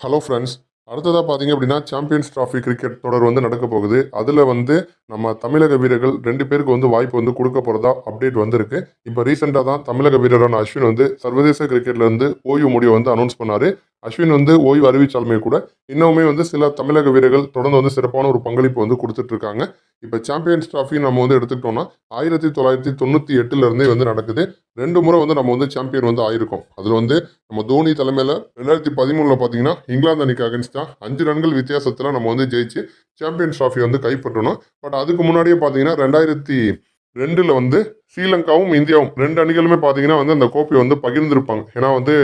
Hello friends அடுத்ததாக பார்த்தீங்க அப்படின்னா சாம்பியன்ஸ் ட்ராஃபி கிரிக்கெட் தொடர் வந்து நடக்க போகுது. அதில் வந்து நம்ம தமிழக வீரர்கள் ரெண்டு பேருக்கு வந்து வாய்ப்பு வந்து கொடுக்க போகிறதா அப்டேட் வந்திருக்கு. இப்போ ரீசெண்டாக தான் தமிழக வீரரான அஸ்வின் வந்து சர்வதேச கிரிக்கெட்லேருந்து ஓய்வு முடிவை வந்து அனௌன்ஸ் பண்ணார். அஸ்வின் வந்து ஓய்வு அறிவிச்சாலுமே கூட இன்னுமே வந்து சில தமிழக வீரர்கள் தொடர்ந்து வந்து சிறப்பான ஒரு பங்களிப்பு வந்து கொடுத்துட்டு இருக்காங்க. இப்போ சாம்பியன்ஸ் ட்ராஃபி நம்ம வந்து எடுத்துக்கிட்டோம்னா ஆயிரத்தி தொள்ளாயிரத்தி தொண்ணூற்றி எட்டுலேருந்தே வந்து நடக்குது. ரெண்டு முறை வந்து நம்ம வந்து சாம்பியன் வந்து ஆயிருக்கோம். அதில் வந்து நம்ம தோனி தலைமையில் ரெண்டாயிரத்தி பதிமூணில் பார்த்தீங்கன்னா இங்கிலாந்து அணிக்கு அகேன்ஸ்டாக அஞ்சு ரன்கள் வித்தியாசத்தில் நம்ம வந்து ஜெயிச்சு சாம்பியன்ஸ் ட்ராஃபி வந்து கைப்பற்றணும். பட் அதுக்கு முன்னாடியே பார்த்தீங்கன்னா ரெண்டாயிரத்தி ரெண்டில் வந்து ஸ்ரீலங்காவும் இந்தியாவும் ரெண்டு அணிகளுமே பார்த்தீங்கன்னா வந்து அந்த கோப்பையை வந்து பகிர்ந்திருப்பாங்க. ஏன்னா வந்து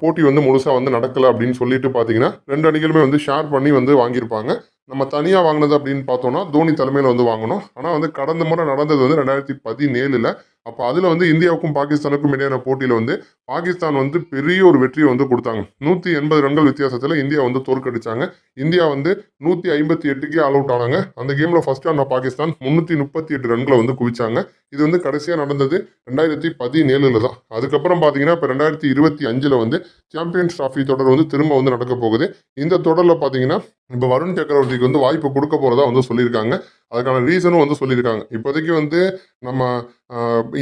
போட்டி வந்து முழுசாக வந்து நடக்கலை அப்படின்னு சொல்லிட்டு பார்த்தீங்கன்னா ரெண்டு அணிகளுமே வந்து ஷேர் பண்ணி வந்து வாங்கியிருப்பாங்க. நம்ம தனியாக வாங்கினது அப்படின்னு பார்த்தோம்னா தோனி தலைமையில் வந்து வாங்கணும். ஆனால் வந்து கடந்த முறை நடந்தது வந்து ரெண்டாயிரத்தி பதினேழில் அப்போ அதில் வந்து இந்தியாவுக்கும் பாகிஸ்தானுக்கும் இடையான போட்டியில் வந்து பாகிஸ்தான் வந்து பெரிய ஒரு வெற்றியை வந்து கொடுத்தாங்க. நூற்றி எண்பது ரன்கள் வித்தியாசத்தில் இந்தியா வந்து தோற்கடிச்சாங்க. இந்தியா வந்து நூற்றி ஐம்பத்தி எட்டுக்கே ஆல் அவுட் ஆனாங்க. அந்த கேமில் ஃபர்ஸ்ட் ஆன பாகிஸ்தான் முந்நூற்றி முப்பத்தி எட்டு ரன்களை வந்து குவிச்சாங்க. இது வந்து கடைசியாக நடந்தது ரெண்டாயிரத்தி பதினேழுல தான். அதுக்கப்புறம் பார்த்தீங்கன்னா இப்போ ரெண்டாயிரத்தி இருபத்தி அஞ்சில் வந்து சாம்பியன்ஸ் ட்ராஃபி தொடர் வந்து திரும்ப வந்து நடக்க போகுது. இந்த தொடரில் பார்த்தீங்கன்னா இப்போ வருண் சக்கரவர்த்திக்கு வந்து வாய்ப்பு கொடுக்க போகிறதா வந்து சொல்லியிருக்காங்க. அதுக்கான ரீசனும் வந்து சொல்லியிருக்காங்க. இப்போதைக்கு வந்து நம்ம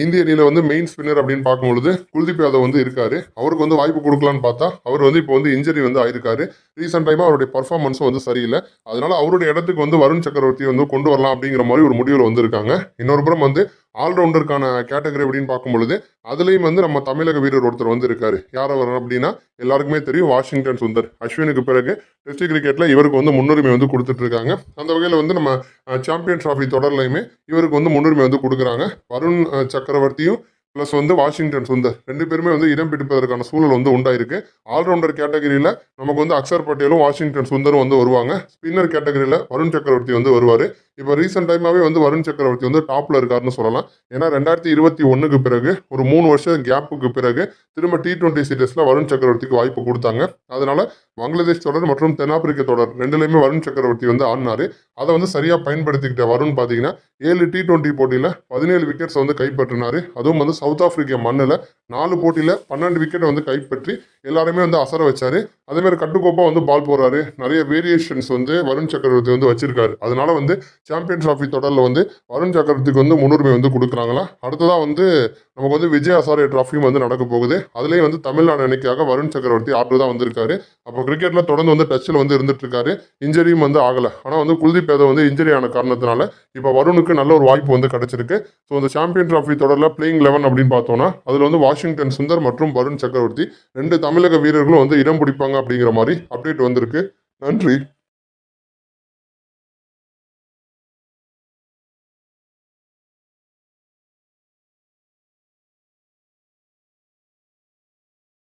இந்திய அணியில் வந்து மெயின் ஸ்பின்னர் அப்படின்னு பார்க்கும்பொழுது குல்தீப் யாதவ் வந்து இருக்கார். அவருக்கு வந்து வாய்ப்பு கொடுக்கலான்னு பார்த்தா அவர் வந்து இப்போ வந்து இன்ஜரி வந்து ஆயிருக்காரு. ரீசெண்ட் டைமாக அவருடைய பர்ஃபார்மன்ஸும் வந்து சரியில்லை. அதனால அவருடைய இடத்துக்கு வந்து வருண் சக்கரவர்த்தி வந்து கொண்டு வரலாம் அப்படிங்கிற மாதிரி ஒரு முடிவில் வந்திருக்காங்க. இன்னொரு புறம் வந்து ஆல்ரவுண்டருக்கான கேட்டகரி அப்படின்னு பார்க்கும் பொழுது அதுலேயும் வந்து நம்ம தமிழக வீரர் ஒருத்தர் வந்து இருக்கார் யார் அவர் அப்படின்னா எல்லாருக்குமே தெரியும் வாஷிங்டன் சுந்தர். அஸ்வினுக்கு பிறகு டெஸ்ட் கிரிக்கெட்டில் இவருக்கு வந்து முன்னுரிமை வந்து கொடுத்துட்ருக்காங்க. அந்த வகையில் வந்து நம்ம சாம்பியன் ட்ராஃபி தொடர்லையுமே இவருக்கு வந்து முன்னுரிமை வந்து கொடுக்குறாங்க. வருண் சக்கரவர்த்தியும் ப்ளஸ் வந்து வாஷிங்டன் சுந்தர். ரெண்டு பேருமே வந்து இடம் பிடிப்பதற்கான சூழல் வந்து உண்டாயிருக்கு. ஆல்ரவுண்டர் கேட்டகரியில் நமக்கு வந்து அக்ஷர் பட்டேலும் வாஷிங்டன் சுந்தரும் வந்து வருவாங்க. ஸ்பின்னர் கேட்டகரியில் வருண் சக்கரவர்த்தி வந்து வருவார். இப்போ ரீசெண்ட் டைமாகவே வந்து வருண் சக்கரவர்த்தி வந்து டாப்பில் இருக்காருன்னு சொல்லலாம். ஏன்னா ரெண்டாயிரத்தி இருபத்தி ஒன்றுக்கு பிறகு ஒரு மூணு வருஷம் கேப்புக்கு பிறகு திரும்ப டி டுவெண்ட்டி சீரியஸில் வருண் சக்கரவர்த்திக்கு வாய்ப்பு கொடுத்தாங்க. அதனால் பங்களாதேஷ் தொடர் மற்றும் தென்னாப்பிரிக்க தொடர் ரெண்டுலேயுமே வருண் சக்கரவர்த்தி வந்து ஆடினார். அதை வந்து சரியாக பயன்படுத்திக்கிட்ட வருண் பார்த்தீங்கன்னா ஏழு டி டுவெண்ட்டி போட்டியில் பதினேழு விக்கெட்ஸ் வந்து கைப்பற்றினார். அதுவும் வந்து சவுத் ஆப்பிரிக்க மண்ணில் நாலு போட்டியில் பன்னெண்டு விக்கெட்டை வந்து கைப்பற்றி எல்லாருமே வந்து அசர வச்சாரு. அதே மாதிரி கட்டுக்கோப்பாக வந்து பால் போறாரு நிறைய வேரியேஷன்ஸ் வந்து வருண் சக்கரவர்த்தி வந்து வச்சிருக்காரு. அதனால வந்து சாம்பியன் ட்ராஃபி தொடரில் வந்து வருண் சக்கரவர்த்திக்கு வந்து முன்னுரிமை வந்து கொடுக்குறாங்களா? அடுத்ததாக வந்து நமக்கு வந்து விஜய் ஹசாரே ட்ராஃபியும் வந்து நடக்க போகுது. அதுலேயும் வந்து தமிழ்நாடு அணிக்காக வருண் சக்கரவர்த்தி ஆர்டர் தான் வந்திருக்காரு. அப்போ கிரிக்கெட்டில் தொடர்ந்து வந்து டச்சில் வந்து இருந்துட்டு இருக்காரு இன்ஜரியும் வந்து ஆகலை. ஆனால் வந்து குல்தீப் யாதவ் வந்து இன்ஜரி ஆன காரணத்தினால இப்போ வருணுக்கு நல்ல ஒரு வாய்ப்பு வந்து கிடைச்சிருக்கு. ஸோ இந்த சாம்பியன் ட்ராஃபி தொடரில் பிளேயிங் லெவன் அப்படின்னு பார்த்தோம்னா அதில் வந்து வாஷிங்டன் சுந்தர் மற்றும் வருண் சக்கரவர்த்தி ரெண்டு தமிழ் தமிழக வீரர்களும் வந்து இடம் பிடிப்பாங்க அப்படிங்கிற மாதிரி அப்டேட் வந்திருக்கு. நன்றி.